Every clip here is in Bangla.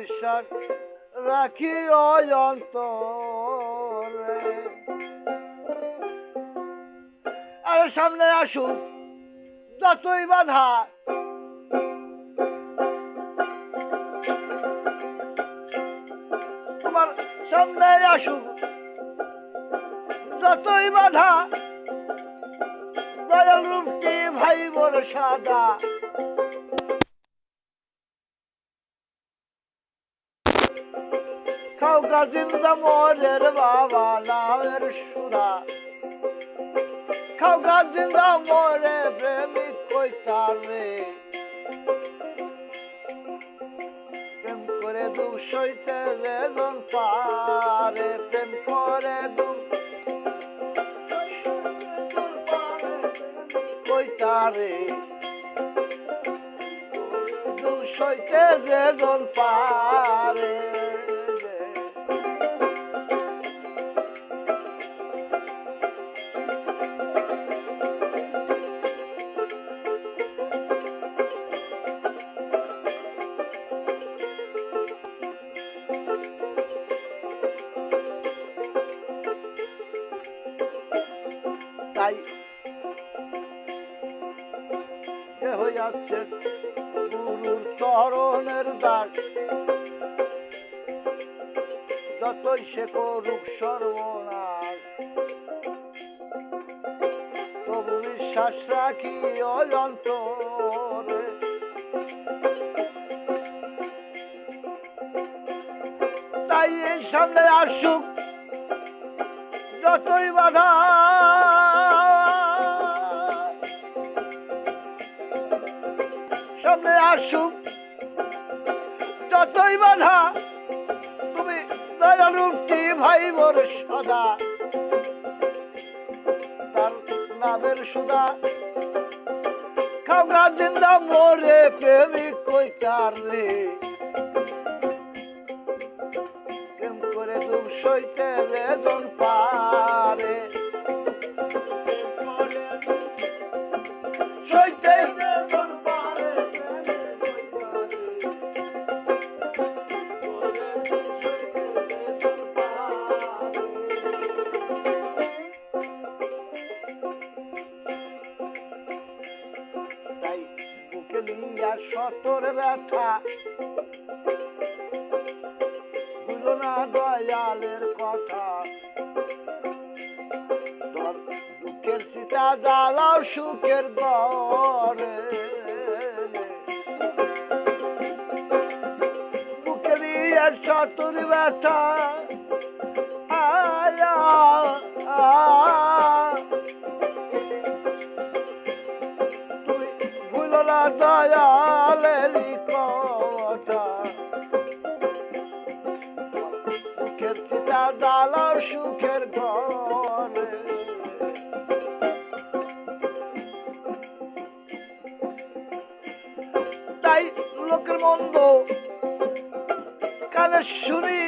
বিশ্বাস রাখি অন্তরে। আরে সামনে আসুক যতই বাধা। তোমার সামনে আসুক যতই বাধা। রূপটি ভাই বড় সাদা? খাওকা জিন্দা মোরের বাবা নামের সুরা। খাওকা জিন্দা মোরে প্রেমিক কইতার রে। প্রেম করে দুঃখ সইতে রেজন পারে, প্রেম করে দুঃখ কইতারে দুঃখ সইতে রেজন পারে এ হয়ে যাচ্ছে গুরুর চরণের দাস যতই সে করুক সর্বনাশ। তবু বিশ্বাস রাখি অন্তরে। তাই এই সামনে আসুক। যতই বাধা। সামনে আসুক, যতই বাধা, তুমি দয়ালুটি ভাই মোর সদা। তার নামের সুদা খাওয়া জিন্দা মোরে প্রেমিক কইতার রে। দুঃখ সইতে রেজন পারে। সইতে রেজন পারে। তাই সতর ব্যথা দয়ালের কথা। দুঃখের সীতা জ্বালাও সুখের নিয়ে সতর ব্যথা। আয়া তুই ভুল না সুখের চিতা সুখের ঘরে। তাই লোকের মন্দ কানে শুনি।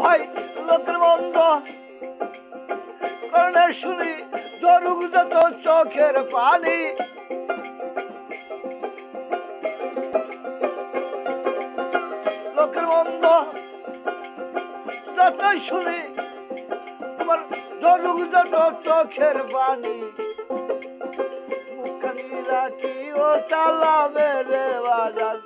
ভাই, লোকের মন্দ কানে শুনি জরুক যত চোখের পানি। যতই শুনি তোমার যত চোখের বাণী। রাখি ও তালা মেরে বাজার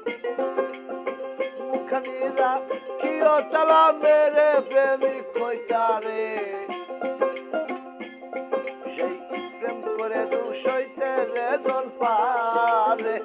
মুখানি রাখি ও তালা মেরে প্রেমিক কইতারে সেই প্রেম করে দু সইতে রেজন পারে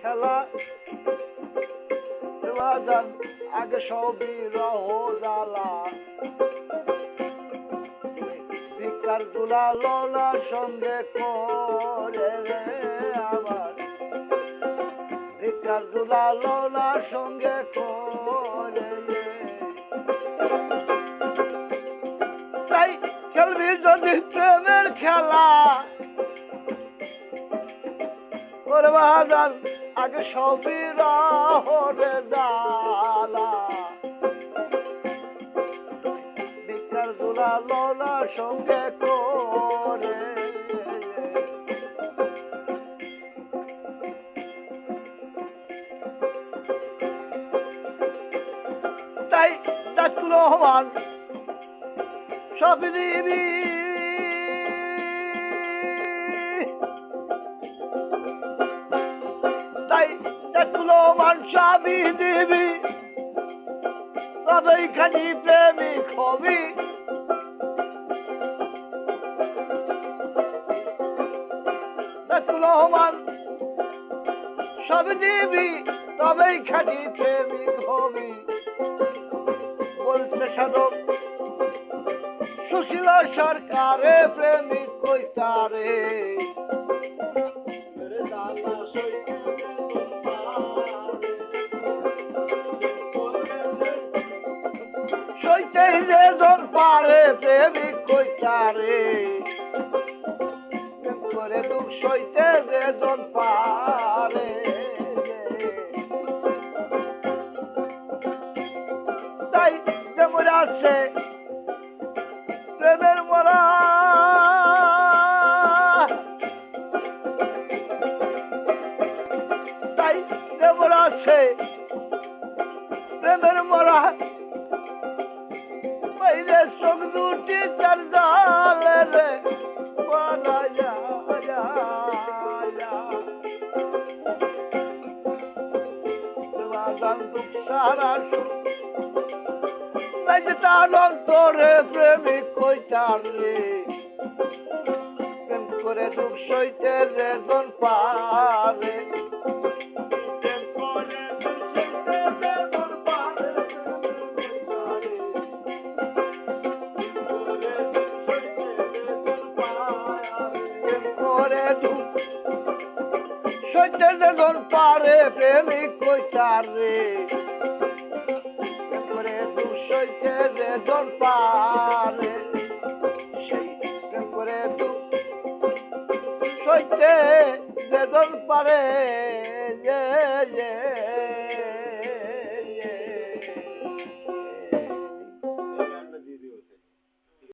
খেলা। বাজান আগে সবই রহ জ্বালা ভিকার দুলা লোলার সঙ্গে করে রে আমার। ভিকার দুলা লোলার সঙ্গে করে রে। তাই খেলবি যদি প্রেমের খেলা। ওরে বাজান আগে সবই রহরে দালা বিকার দুলা লোলা সঙ্গে করে। তাই ডাকুল রহমান সব দিবি তাই ডাকুল রহমান সবই দিবি। তবে খানি প্রেমিক হবি। রহমান সব দিবি, তবেই খানি প্রেমিক হবি। বলছে সাধক সুশীল সরকারে প্রেমিক কইতারে সইতে প্রেমিক কইতারে করে দুঃখ সইতে যে জন পারে তাই যেমন আছে প্রেমের মরা। তাই যেমন আছে প্রেমের মরা। চোখ দুটি তার জালে রে। তার অন্তরে প্রেমিক কইতার রে। প্রেম করে দুঃখ সইতে যে পারে। সইতে যে পারে, প্রেমিক কইতার রে। করে দুশইতে যে জন পারে। সেই করে দু সইতে যে জন পারে যে যে